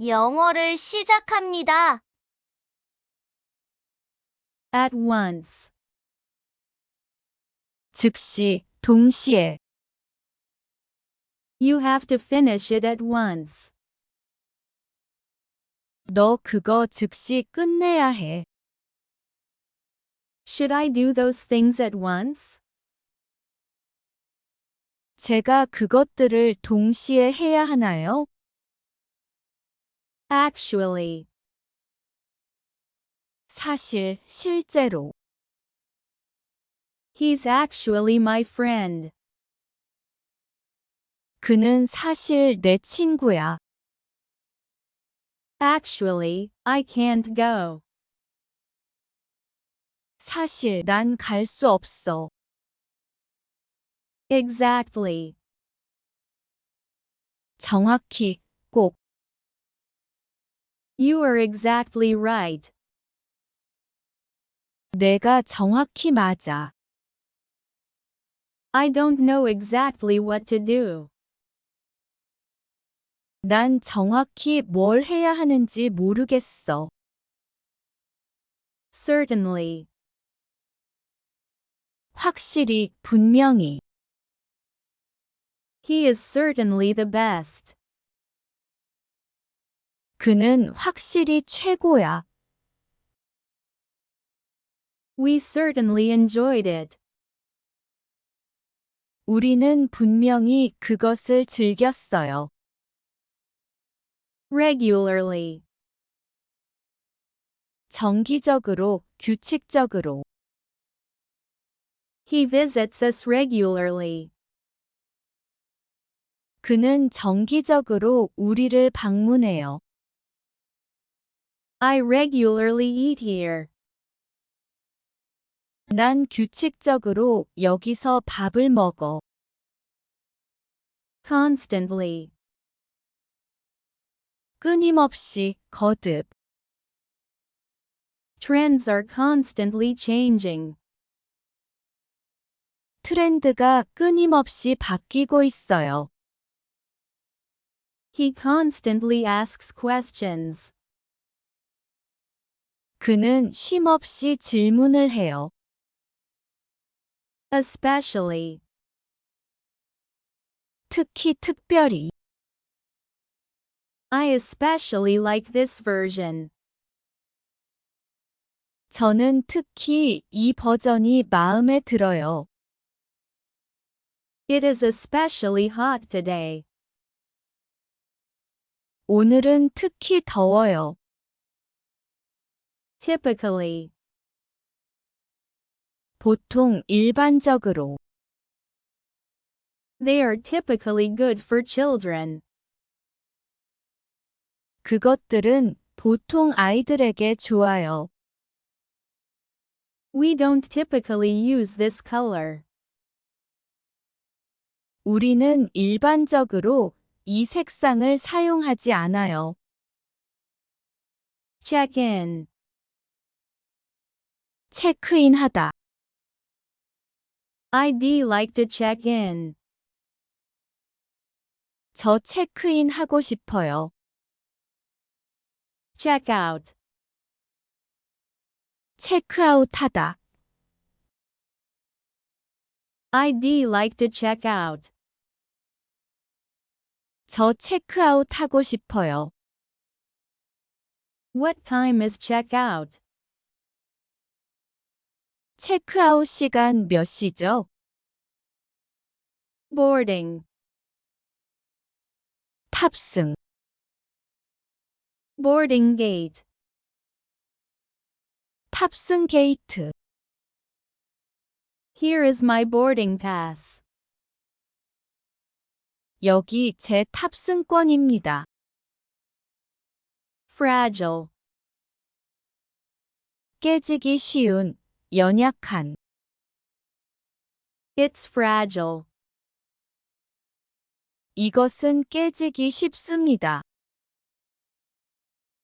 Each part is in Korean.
영어를 시작합니다. At once. 즉시, 동시에. You have to finish it at once. 너 그거 즉시 끝내야 해. Should I do those things at once? 제가 그것들을 동시에 해야 하나요? Actually. 사실, 실제로. He's actually my friend. 그는 사실 내 친구야. Actually, I can't go. 사실 난 갈 수 없어. Exactly. 정확히, 꼭. You are exactly right. 내가 정확히 맞아. I don't know exactly what to do. 난 정확히 뭘 해야 하는지 모르겠어. Certainly. 확실히, 분명히. He is certainly the best. 그는 확실히 최고야. We certainly enjoyed it. 우리는 분명히 그것을 즐겼어요. Regularly. 정기적으로, 규칙적으로. He visits us regularly. 그는 정기적으로 우리를 방문해요. I regularly eat here. 난 규칙적으로 여기서 밥을 먹어. Constantly. 끊임없이, 거듭. Trends are constantly changing. 트렌드가 끊임없이 바뀌고 있어요. He constantly asks questions. 그는 쉼없이 질문을 해요. Especially. 특히 특별히. I especially like this version. 저는 특히 이 버전이 마음에 들어요. It is especially hot today. 오늘은 특히 더워요. Typically. 보통 일반적으로. They are typically good for children. 그것들은 보통 아이들에게 좋아요. We don't typically use this color. 우리는 일반적으로 이 색상을 사용하지 않아요. Check in. 체크인하다. I'd like to check in. 저 체크인 하고 싶어요. Check out. 체크아웃 하다. I'd like to check out. 저 체크아웃 하고 싶어요. What time is check out? 체크아웃 시간 몇 시죠? Boarding. 탑승. Boarding gate. 탑승 게이트. Here is my boarding pass. 여기 제 탑승권입니다. Fragile. 깨지기 쉬운, 연약한. It's fragile. 이것은 깨지기 쉽습니다.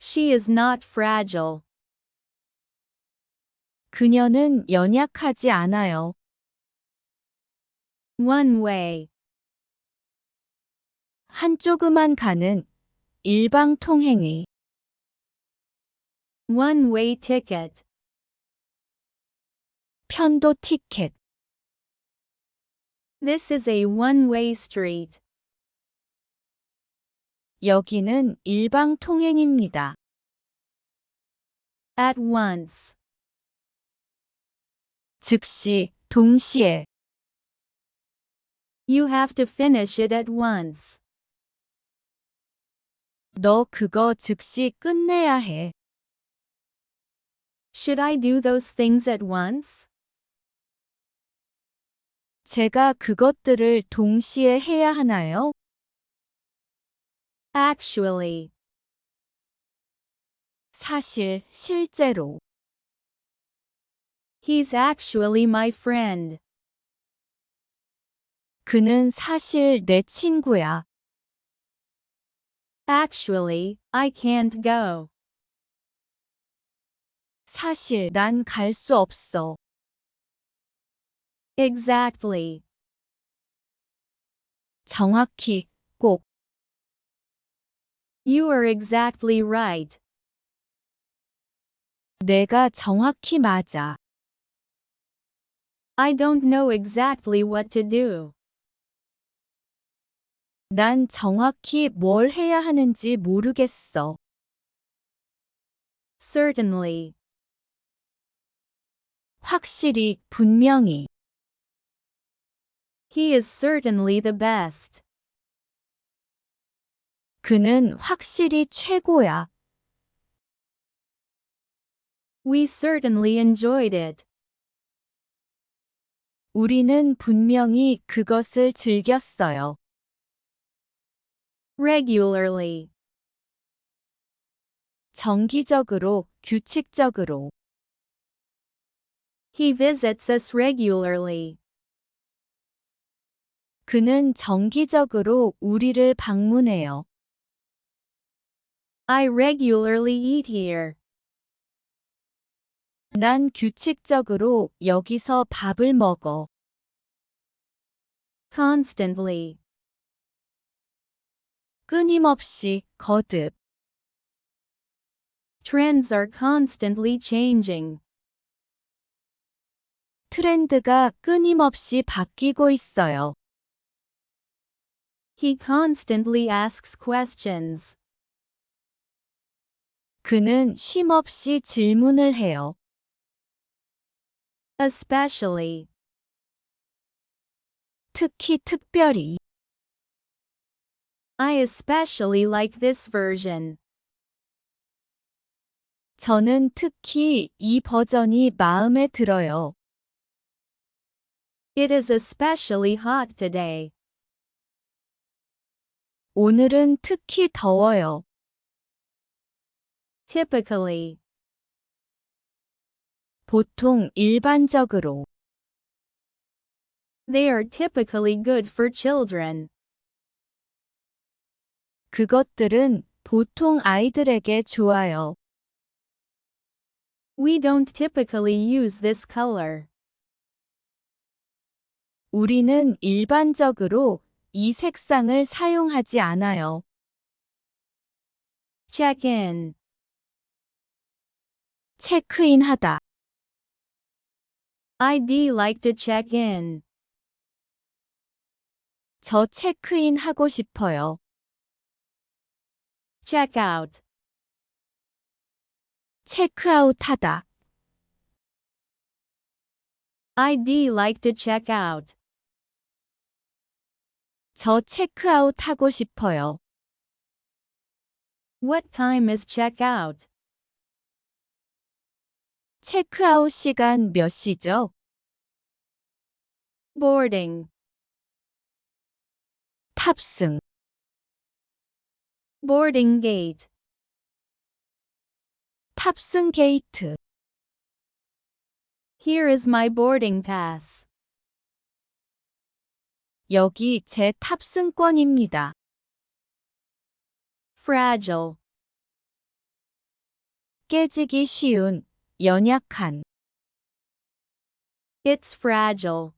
She is not fragile. 그녀는 연약하지 않아요. One way. 한쪽으만 가는, 일방 통행의 One-way ticket. 편도 티켓 This is a one-way street. 여기는 일방 통행입니다. At once. 즉시 동시에 You have to finish it at once. 너 그거 즉시 끝내야 해. Should I do those things at once? 제가 그것들을 동시에 해야 하나요? Actually. 사실, 실제로. He's actually my friend. 그는 사실 내 친구야. Actually, I can't go. 사실 난 갈 수 없어. Exactly. 정확히, 꼭. You are exactly right. 내가 정확히 맞아. I don't know exactly what to do. 난 정확히 뭘 해야 하는지 모르겠어. Certainly. 확실히, 분명히. He is certainly the best. 그는 확실히 최고야. We certainly enjoyed it. 우리는 분명히 그것을 즐겼어요. Regularly. 정기적으로, 규칙적으로. He visits us regularly. 그는 정기적으로 우리를 방문해요. I regularly eat here. 난 규칙적으로 여기서 밥을 먹어. Constantly. 끊임없이, 거듭. Trends are constantly changing. 트렌드가 끊임없이 바뀌고 있어요. He constantly asks questions. 그는 쉼없이 질문을 해요. Especially. 특히 특별히. I especially like this version. 저는 특히 이 버전이 마음에 들어요. It is especially hot today. 오늘은 특히 더워요. Typically. 보통 일반적으로. They are typically good for children. 그것들은 보통 아이들에게 좋아요. We don't typically use this color. 우리는 일반적으로 이 색상을 사용하지 않아요. Check in. 체크인하다. I'd like to check in. 저 체크인 하고 싶어요. Check out. 체크아웃하다. I'd like to check out. 저 체크아웃 하고 싶어요. What time is check out? 체크아웃 시간 몇 시죠? Boarding. 탑승. Boarding gate. 탑승 게이트. Here is my boarding pass. 여기 제 탑승권입니다. Fragile. 깨지기 쉬운, 연약한. It's fragile.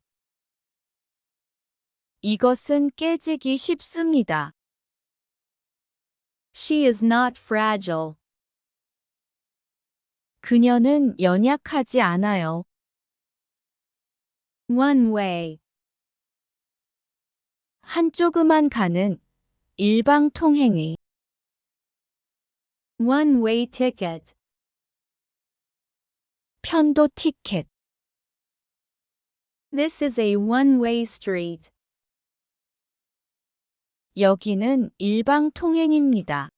이것은 깨지기 쉽습니다. She is not fragile. 그녀는 연약하지 않아요. One way. 한쪽으만 가는 일방 통행의 One way ticket. 편도 티켓. This is a one way street. 여기는 일방 통행입니다.